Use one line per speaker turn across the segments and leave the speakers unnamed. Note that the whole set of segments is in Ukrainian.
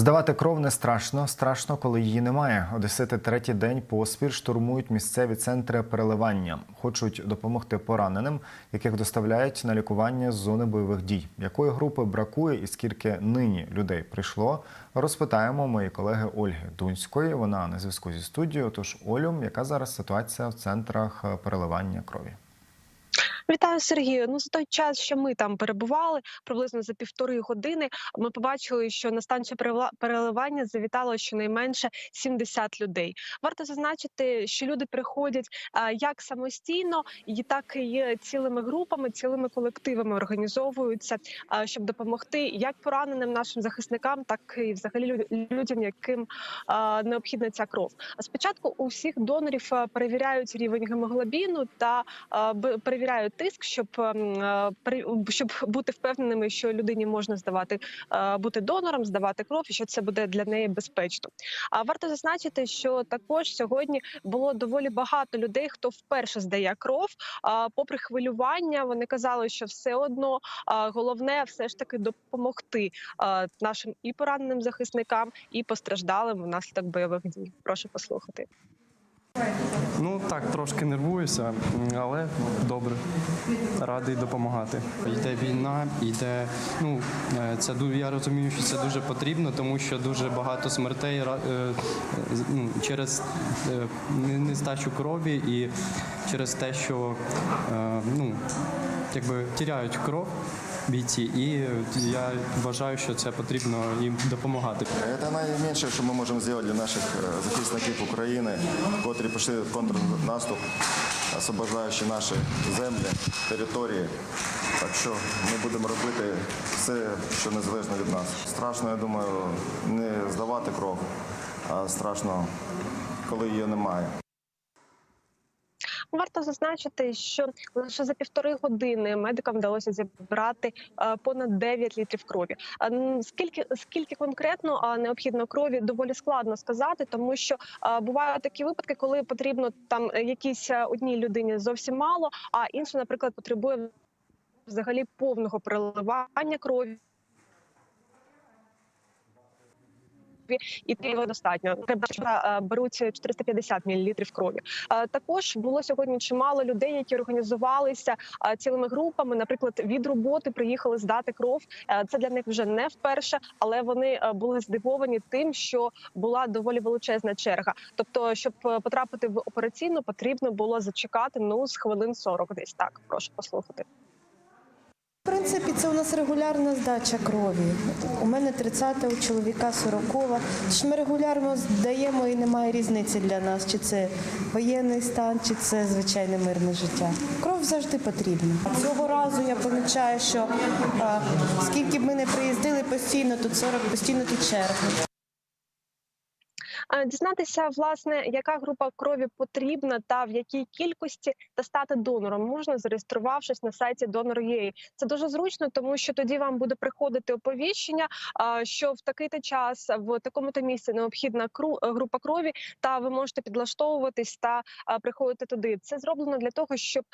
Здавати кров не страшно, страшно, коли її немає. Одесити третій день поспіль штурмують місцеві центри переливання. Хочуть допомогти пораненим, яких доставляють на лікування з зони бойових дій. Якої групи бракує і скільки нині людей прийшло, розпитаємо мої колеги Ольги Дунської. Вона на зв'язку зі студією. Тож Олю, яка зараз ситуація в центрах е, переливання крові?
Вітаю, Сергію. Ну за той час, що ми там перебували, приблизно за півтори години, ми побачили, що на станцію переливання завітало щонайменше 70 людей. Варто зазначити, що люди приходять як самостійно, так і цілими групами, цілими колективами організовуються, щоб допомогти як пораненим нашим захисникам, так і взагалі лю- людям, яким необхідна ця кров. Спочатку у всіх донорів перевіряють рівень гемоглобіну та перевіряють тиск, щоб ем, е, щоб бути впевненими, що людині можна здавати е, бути донором, здавати кров, і що це буде для неї безпечно. А варто зазначити, що також сьогодні було доволі багато людей, хто вперше здає кров. Попри хвилювання, вони казали, що все одно головне все ж таки допомогти нашим і пораненим захисникам, і постраждалим внаслідок бойових дій. Прошу послухати.
Ну так, трошки нервуюся, але добре. Радий допомагати. Йде війна, йде. Ну е, це я розумію, що це дуже потрібно, тому що дуже багато смертей е, ну, через е, не- нестачу крові і через те, що ну, якби тіряють кров бійці, і я вважаю, що це потрібно їм допомагати.
Це найменше, що ми можемо зробити для наших е, захисників України, котрі пішли в контрнаступ, освобождаючи наші землі, території. Так що ми будемо робити все, що незалежно від нас. Страшно, я думаю, не здавати кров, а страшно, коли її немає.
Варто зазначити, що лише за півтори години медикам вдалося зібрати е, понад 9 літрів крові. Скільки скільки конкретно необхідно крові, доволі складно сказати, тому що бувають такі випадки, коли потрібно там е, якійсь е, одній людині зовсім мало, а інша, наприклад, потребує взагалі повного переливання крові. І його достатньо. Треба е, беруть 450 мл крові. Е, Також було сьогодні чимало людей, які організувалися е, цілими групами. Наприклад, від роботи приїхали здати кров. Це для них вже не вперше, але вони були здивовані тим, що була доволі величезна черга. Тобто, щоб потрапити в операційну, потрібно було зачекати ну з хвилин 40 десь так. Прошу послухати.
В принципі, це у нас регулярна здача крові. У мене 30-та, у чоловіка 40-та. Тож ми регулярно здаємо і немає різниці для нас, чи це воєнний стан, чи це звичайне мирне життя. Кров завжди потрібна. Цього разу я помічаю, що а, скільки б ми не приїздили постійно, тут 40, постійно тут черги.
Дізнатися, власне, яка група крові потрібна та в якій кількості та стати донором можна, зареєструвавшись на сайті Donor.ua. Це дуже зручно, тому що тоді вам буде приходити оповіщення, що в такий-то час в такому-то місці необхідна група крові, та ви можете підлаштовуватись та приходити туди. Це зроблено для того, щоб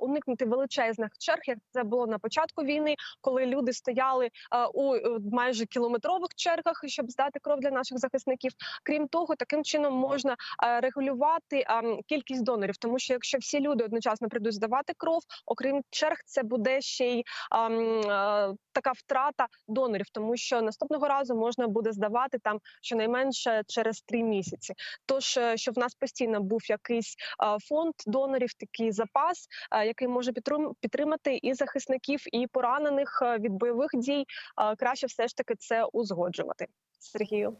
уникнути величезних черг, як це було на початку війни, коли люди стояли у майже кілометрових чергах, щоб здати кров для наших захисників. Крім того, таким чином можна е, регулювати кількість донорів, тому що якщо всі люди одночасно прийдуть здавати кров, окрім черг, це буде ще й е, така втрата донорів, тому що наступного разу можна буде здавати там щонайменше через три місяці. Тож е, щоб в нас постійно був якийсь фонд донорів, такий запас, який може підтримати і захисників, і поранених від бойових дій, краще все ж таки це узгоджувати. Сергію.